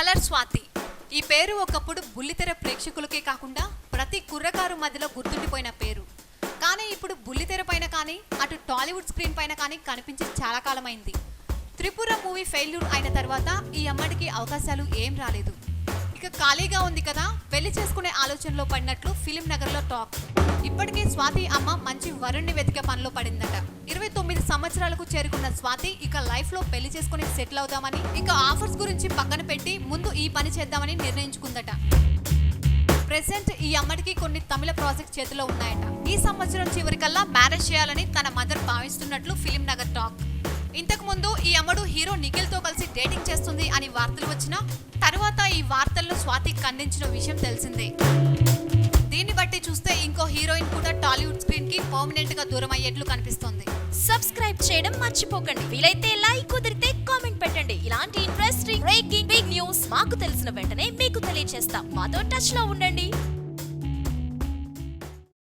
Colour Swathi. ఈ పేరు ఒకప్పుడు బుల్లితెర ప్రేక్షకులకే కాకుండా ప్రతి కుర్రకారు మధ్యలో గుర్తుండిపోయిన పేరు. కానీ ఇప్పుడు బుల్లితెర పైన కానీ అటు టాలీవుడ్ స్క్రీన్ పైన కానీ కనిపించి చాలా కాలమైంది. త్రిపుర మూవీ ఫెయిల్యూర్ అయిన తర్వాత ఈ అమ్మడికి అవకాశాలు ఏం రాలేదు. ఇక ఖాళీగా ఉంది కదా పెళ్ళి చేసుకునే ఆలోచనలో పడినట్లు ఫిలిం నగర్లో టాక్. ఇప్పటికే స్వాతి అమ్మ మంచి వరుణ్ణి వెతికే పనిలో పడిందట. ఇరవై తొమ్మిది సంవత్సరాలకు చేరుకున్న స్వాతి ఇక లైఫ్లో పెళ్ళి చేసుకుని సెటిల్ అవుదామని ఇక ఆఫర్స్ గురించి పక్కన పెట్టి ముందు ఈ పని చేద్దామని నిర్ణయించుకుందట. ప్రెసెంట్ ఈ అమ్మడికి కొన్ని తమిళ ప్రాజెక్ట్ చేతిలో ఉన్నాయట. ఈ సంవత్సరం చివరికల్లా మ్యారేజ్ చేయాలని తన మదర్ భావిస్తున్నట్లు ఫిలిం నగర్ టాక్. ఇంతకుముందు ఈ అమ్మడు హీరో నిఖిల్తో కలిసి డేటింగ్ చేస్తుంది అని వార్తలు వచ్చినా తర్వాత ఈ వార్తల్లో స్వాతి ఖండించిన విషయం తెలిసిందే. దీన్ని బట్టి చూస్తే ఇంకో హీరోయిన్ కూడా టాలీవుడ్ స్క్రీన్కి పర్మనెంట్గా దూరం అయ్యేట్లు కనిపిస్తోంది. సబ్స్క్రైబ్ చేయడం మర్చిపోకండి. వీలైతే లైక్ కుదిరితే కామెంట్ పెట్టండి. ఇలాంటి ఇంట్రెస్టింగ్ బ్రేకింగ్ బిగ్ న్యూస్ మాకు తెలిసిన వెంటనే మీకు తెలియజేస్తాం మాతో టచ్లో ఉండండి.